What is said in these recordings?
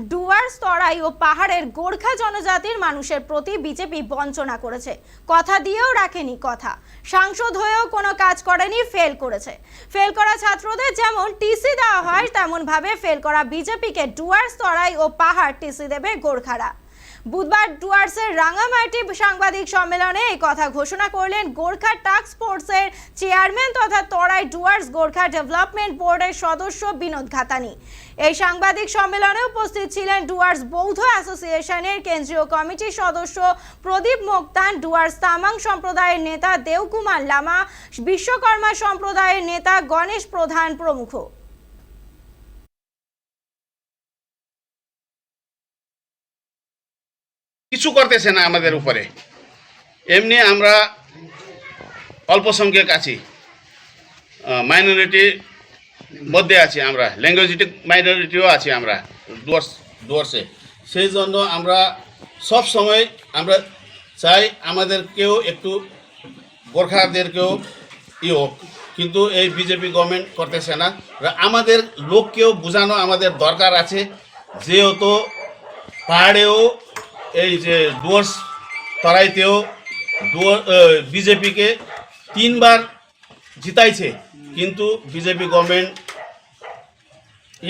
ডুয়ার্স তরাই ও পাহাড়ের গোর্খা জনজাতির মানুষের প্রতি বিজেপি বঞ্চনা করেছে। কথা দিয়েও রাখেনি কথা। সাংসদ হয়েও কোনো কাজ করেনি, ফেল করেছে। ফেল করা ছাত্রদের যেমন টিসি দেওয়া হয়, তেমনভাবে ফেল করা বিজেপিকে ডুয়ার্স তরাই ও পাহাড় টিসি দেবে গোর্খারা। বুধবার ডুয়ার্সের রাঙামাটি সাংবাদিক সম্মেলনে এই কথা ঘোষণা করলেন গোর্খা টাস্ক ফোর্সের চেয়ারম্যান তথা তরাই ডুয়ার্স গোর্খা ডেভেলপমেন্ট বোর্ডের সদস্য বিনোদ ঘাতানি। এই সাংবাদিক সম্মেলনে উপস্থিত ছিলেন ডুয়ার্স বৌদ্ধ অ্যাসোসিয়েশনের কেন্দ্রীয় কমিটির সদস্য প্রদীপ মোক্তান ডুয়ার্স তামাং সম্প্রদায়ের নেতা দেওকুমার লামা, বিশ্বকর্মা সম্প্রদায়ের নেতা গণেশ প্রধান প্রমুখ। কিছু করতেছে না আমাদের উপরে। এমনি আমরা অল্প সংখ্যক আছি। মাইনরিটি মধ্যে আছি আমরা। ল্যাঙ্গুয়েজিটি মাইনরিটিও আছি আমরা ডুয়ার্স ডুয়ার্সে সেই জন্য আমরা সব সময় আমরা চাই আমাদেরকেও একটু গোর্খাদেরকেও ই হোক। কিন্তু এই বিজেপি গভর্নমেন্ট করতেছে না। আমাদের লোককেও বোঝানো আমাদের দরকার আছে। যেহেতু পাহাড়েও এই যে ডুয়ার্স তরাইতেও বিজেপিকে তিনবার জিতাইছে। কিন্তু বিজেপি গভর্নমেন্ট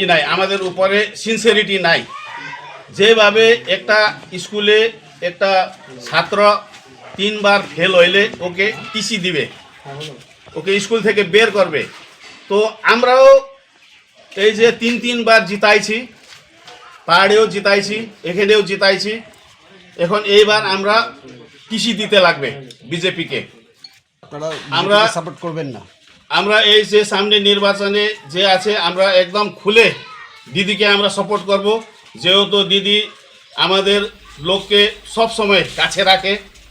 ই নাই, আমাদের উপরে সিনসিয়ারিটি নাই। যেভাবে একটা স্কুলে একটা ছাত্র তিনবার ফেল হইলে ওকে টিসি দিবে, ওকে স্কুল থেকে বের করবে। তো আমরাও এই যে তিন তিনবার জিতাইছি, পাহাড়েও জিতাইছি, এখানেও জিতাইছি। এখন এইবার আমরা কৃষি দিতে লাগবে বিজেপিকে। আমরা সাপোর্ট করবেন না। আমরা এই যে সামনে নির্বাচনে যে আছে আমরা একদম খুলে দিদিকে আমরা সাপোর্ট করব। যেহেতু দিদি আমাদের লোককে সব সময় কাছে রাখে।